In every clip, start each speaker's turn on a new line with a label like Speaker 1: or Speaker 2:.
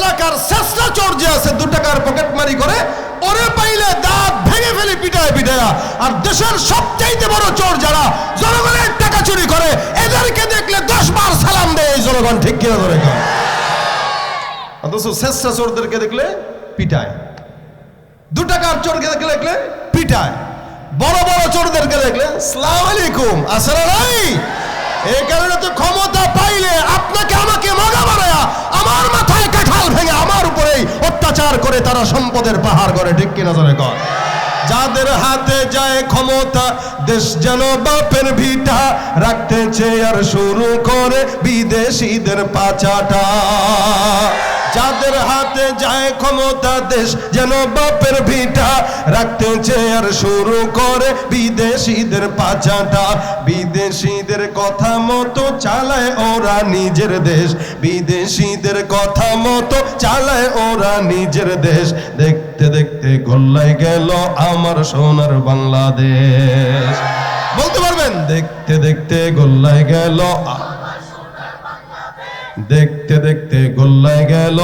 Speaker 1: এলাকার শেষরা চোর যে আছে, দু টাকার পকেট মারি করে, ওরে পাইলে দাঁত ভেঙে ফেলে পিটায় পিটায়া। আর দেশের সবচাইতে বড় চোর যারা জনগণের টাকা চুরি করে, এদেরকে দেখলে দশ বার সালাম দেয়, এই জনগণ ঠিক কিনা ধরে অথচ চোরদেরকে দেখলে পিটায়। দু টাকার চোরকে দেখলে দেখলে পিটায়। বড় বড় চোরদেরকে দেখলে সালাম আলাইকুম এই কারণে তো ক্ষমতা পাইলে ভেঙে আমার উপরেই অত্যাচার করে তারা সম্পদের পাহাড় করে ঠিক কিনা ধরে কর যাদের হাতে যায় ক্ষমতা, দেশ যেন বাপের ভিটা। রাখতে চেয়ার শুরু করে বিদেশিদের পাচাটা যাদের হাতে যায় ক্ষমতা দেশ, যেন বাপের ভিটা। রাখতে চেয়ার শুরু করে বিদেশিদের পাচাটা বিদেশিদের কথা মতো চালায় ওরা নিজের দেশ। বিদেশিদের কথা মতো চালায় ওরা নিজের দেশ। দেখতে দেখতে গোল্লায় গেল আমার সোনার বাংলাদেশ। দেখতে দেখতে গোল্লায় গেল। দেখতে দেখতে গোল্লায় গেল।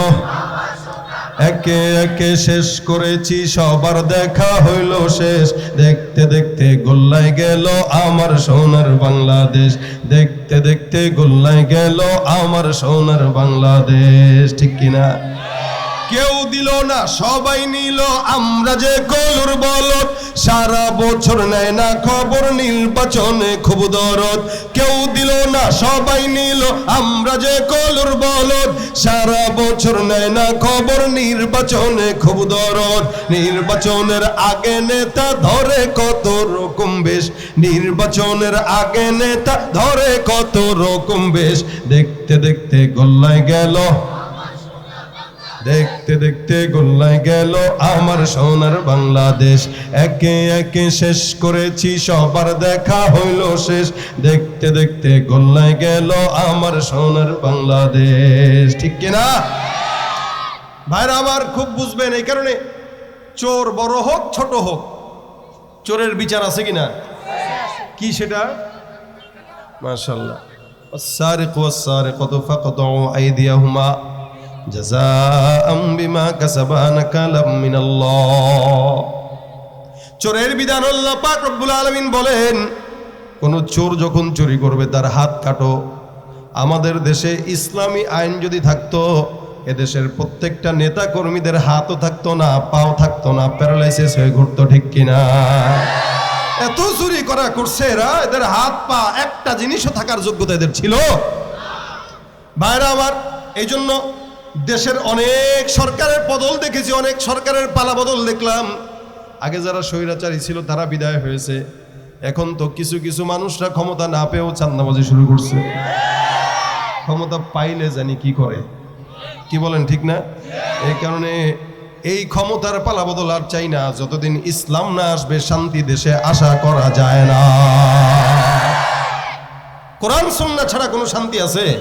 Speaker 1: একে একে শেষ করেছি, সবার দেখা হইল শেষ। দেখতে দেখতে গোল্লায় গেল আমার সোনার বাংলাদেশ। দেখতে দেখতে গোল্লায় গেল আমার সোনার বাংলাদেশ, ঠিক কিনা? কেউ দিল না, সবাই নিল। আমরা যে কলুর বলত সারা বছর নেয় না খবর নির্বাচনে খুব দরদ। কেউ দিল না, সবাই নিল, আমরা যে কলুর বলত সারা বছর নেয় না খবর নির্বাচনে খুব দরদ। নির্বাচনের আগে নেতা ধরে কত রকম বেশ। নির্বাচনের আগে নেতা ধরে কত রকম বেশ। দেখতে দেখতে গোল্লায় গেল দেখতে দেখতে গোল্লায় গেল আমার সোনার বাংলাদেশ। একে একে শেষ করেছি, সবার দেখা হইল শেষ। দেখতে দেখতে গোল্লায় গেল আমার সোনার বাংলাদেশ। ঠিক কিনা ভাইরা আমার খুব বুঝবেন এই কারণে, চোর বড় হোক, ছোট হোক, চোরের বিচার আছে কিনা কি সেটা? মাশাল্লাহ সারে কুয়া সারে কত আইডিয়া হুমা জাযাআম বিমা কাসাবা নাকালাম মিনাল্লাহ। চোরের বিধান আল্লাহ পাক রব্বুল আলামিন বলেন, কোন চোর যখন চুরি করবে, তার হাত কাটো। আমাদের দেশে ইসলামী আইন যদি থাকতো, এদেশের প্রত্যেকটা নেতা কর্মীদের হাতও থাকতো না, পাও থাকতো না, প্যারালাইসিস হয়ে ঘুরতো, ঠিক কিনা? এত চুরি করা করছে এরা এদের হাত পা, একটা জিনিসও থাকার যোগ্যতা এদের ছিল। ভাইরা আমার এই জন্য দেশের অনেক সরকারের বদল দেখেছি, অনেক সরকারের পালা বদল দেখলাম। আগে যারা স্বৈরাচারী ছিল, তারা বিদায় হয়েছে। এখন তো কিছু কিছু মানুষরা ক্ষমতা না পেয়েও চান্দাবাজি শুরু করছে। ক্ষমতা পাইলে জানি কি করে। কি বলেন, ঠিক না? এই কারণে এই ক্ষমতার পালা বদল আর চাই না। যতদিন ইসলাম না আসবে, শান্তি দেশে আশা করা যায় না। কোরআন সুন্না ছাড়া কোনো শান্তি আছে?